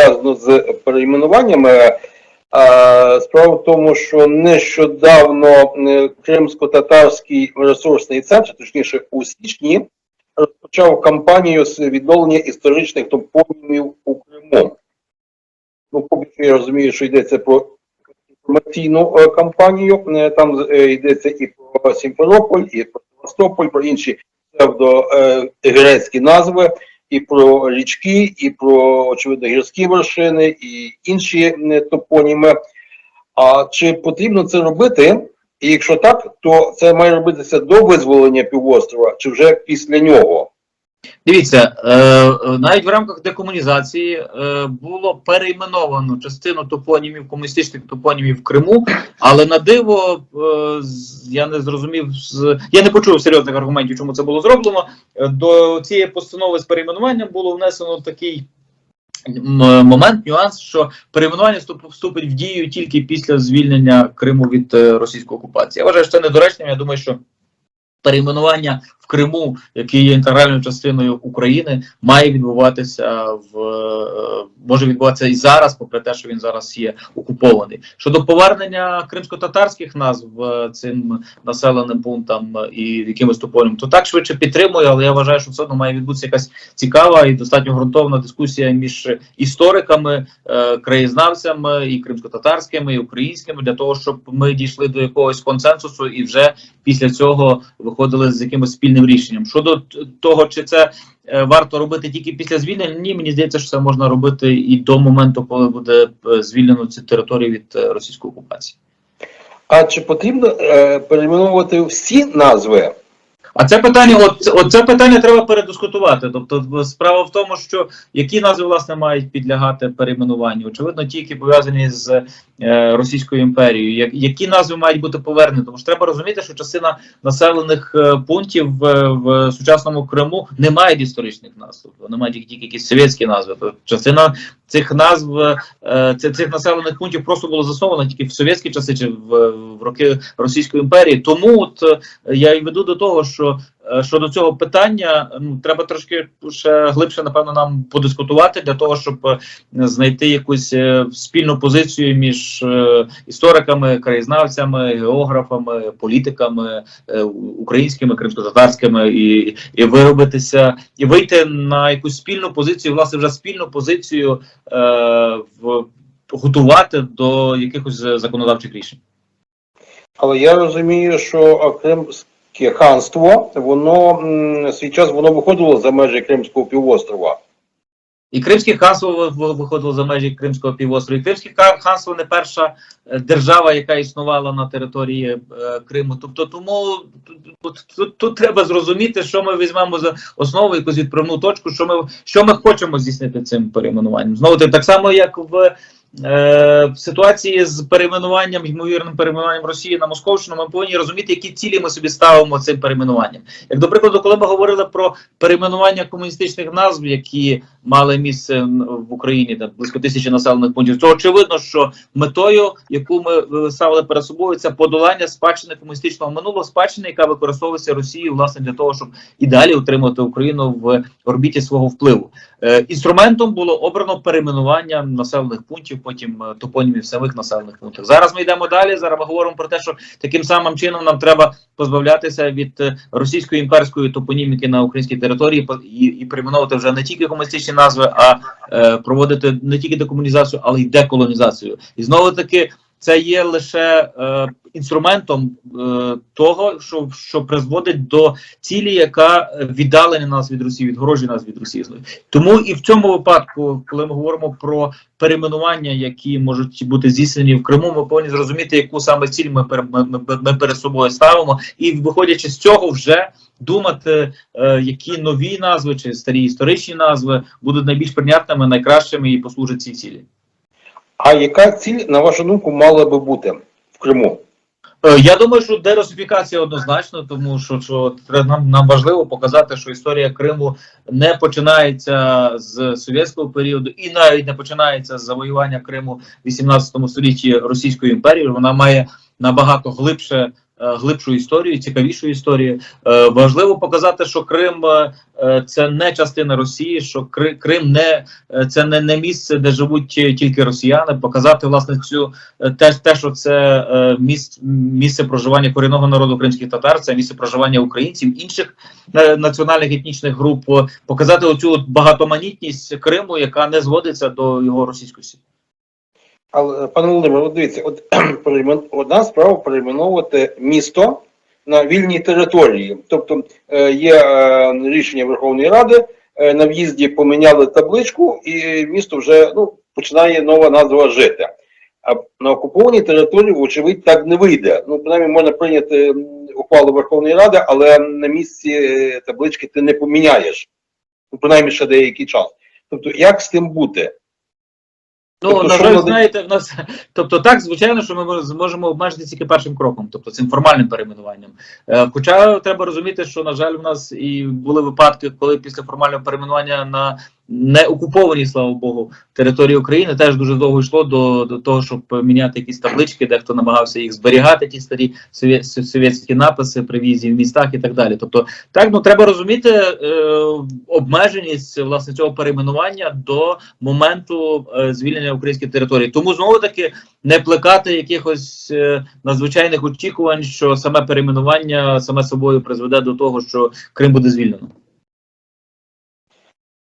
пов'язано з перейменуваннями. Е, Справа в тому, що нещодавно е, Кримсько-татарський ресурсний центр, точніше у січні, розпочав кампанію з відновлення історичних топонімів у Криму. Ну, поки що я розумію, що йдеться про інформаційну е, кампанію. Там йдеться і про Сімферополь, і про Севастополь, про інші псевдогрецькі назви, і про річки, і про, очевидно, гірські вершини, і інші е, топоніми. А чи потрібно це робити? І якщо так, то це має робитися до визволення півострова, чи вже після нього? Дивіться, е, навіть в рамках декомунізації е, було перейменовано частину топонімів, комуністичних топонімів в Криму, але на диво е, я не зрозумів, я не почув серйозних аргументів, чому це було зроблено. До цієї постанови з перейменуванням було внесено такий. Момент, нюанс, що перейменування вступить в дію тільки після звільнення Криму від російської окупації. Я вважаю, що це недоречним. Я думаю, що перейменування Криму, який є інтегральною частиною України, має відбуватися в е, може відбуватися і зараз, попри те, що він зараз є окупований. Щодо повернення кримсько-татарських назв е, цим населеним пунктам е, і якимось тополям, то так швидше підтримую, але я вважаю, що все одно має відбутися якась цікава і достатньо ґрунтовна дискусія між істориками, краєзнавцями і кримсько-татарськими, і українськими для того, щоб ми дійшли до якогось консенсусу і вже після цього виходили з якимось спільним рішенням. Щодо того, чи це е, варто робити тільки після звільнення, ні, мені здається, що це можна робити і до моменту, коли буде е, звільнено ці території від е, російської окупації. А чи потрібно е, перейменовувати всі назви? А це питання, от, от питання треба передискутувати. Тобто, справа в тому, що які назви власне мають підлягати перейменуванню. Очевидно, ті, які пов'язані з е, Російською імперією, як, які назви мають бути повернені. Тому що треба розуміти, що частина населених е, пунктів в, в сучасному Криму не мають історичних назв. Вони мають тільки якісь совєтські назви. Тобто, частина цих назв е, цих населених пунктів просто було засновано тільки в совєтські часи чи в, в роки Російської імперії. Тому от е, я й веду до того, що щодо цього питання ну треба трошки ще глибше, напевно, нам подискутувати для того, щоб е, знайти якусь е, спільну позицію між е, істориками, краєзнавцями, географами, політиками е, українськими, кримсько-татарськими і, і виробитися і вийти на якусь спільну позицію, власне, вже спільну позицію е, в готувати до якихось е, законодавчих рішень. Але я розумію, що е, Кримське ханство, воно свій час воно виходило за межі Кримського півострова. І Кримське ханство ви- ви- виходило за межі Кримського півострова. І Кримське ханство не перша е, держава, яка існувала на території е, Криму. Тобто, тому тут, тут, тут, треба зрозуміти, що ми візьмемо за основу, якусь відправну точку, що ми що ми хочемо здійснити цим перейменуванням. Знову так само, як в. Е, В ситуації з перейменуванням, ймовірним перейменуванням Росії на Московщину, ми повинні розуміти, які цілі ми собі ставимо цим перейменуванням. Як до прикладу, коли ми говорили про перейменування комуністичних назв, які мали місце в Україні, там близько тисячі населених пунктів, то очевидно, що метою, яку ми ставили перед собою, це подолання спадщини комуністичного минулого, спадщини, яка використовується Росією власне для того, щоб і далі утримати Україну в орбіті свого впливу. Е, інструментом було обрано перейменування населених пунктів, потім е, топонімів самих населених пунктів. Зараз ми йдемо далі. Зараз ми говоримо про те, що таким самим чином нам треба позбавлятися від е, російської імперської топоніміки на українській території і, і перейменовувати вже не тільки комуністичні назви, а е, проводити не тільки декомунізацію, але й деколонізацію. І знову таки. Це є лише е, інструментом е, того, що, що призводить до цілі, яка віддалення нас від Росії, відгороджує нас від Росії. Тому і в цьому випадку, коли ми говоримо про перейменування, які можуть бути здійснені в Криму, ми повинні зрозуміти, яку саме ціль ми, ми, ми, ми перед собою ставимо, і виходячи з цього, вже думати, е, які нові назви чи старі історичні назви будуть найбільш прийнятними, найкращими і послужать цій цілі. А яка ціль, на вашу думку, мала би бути в Криму? Е, Я думаю, що дерусифікація однозначно, тому що, що нам, нам важливо показати, що історія Криму не починається з совєтського періоду і навіть не починається з завоювання Криму в 18 столітті Російською імперією. Вона має набагато глибше глибшу історію, цікавішу історію. Е, важливо показати, що Крим е, е, це не частина Росії, що Кри- Крим не е, це не, не місце, де живуть тільки росіяни. Показати власне цю е, те, те що це е, місць, місце проживання корінного народу кримських татар, це місце проживання українців інших е, національних етнічних груп. е, Показати оцю багатоманітність Криму, яка не зводиться до його російськості. Але, пане Володимире, от дивіться, от одна справа перейменовувати місто на вільній території. Тобто е, є е, рішення Верховної Ради, е, на в'їзді поміняли табличку, і місто вже ну, починає нова назва жити. А на окупованій території, вочевидь, так не вийде. Ну, принаймні, можна прийняти ухвалу Верховної Ради, але на місці таблички ти не поміняєш. Ну, принаймні ще деякий час. Тобто, як з тим бути? Ну, Тобто, на вони- знаєте, в нас тобто так, звичайно, що ми зможемо обмежити тільки першим кроком, тобто цим формальним перейменуванням. Е, хоча треба розуміти, що на жаль, в нас і були випадки, коли після формального перейменування на не окупованій, слава Богу, території України теж дуже довго йшло до, до того, щоб міняти якісь таблички, дехто намагався їх зберігати, ті старі совєтські написи при в'їзді в містах і так далі. Тобто, так ну треба розуміти е, обмеженість власне цього перейменування до моменту е, звільнення української території. Тому знову таки не плекати якихось е, надзвичайних очікувань, що саме перейменування саме собою призведе до того, що Крим буде звільнено.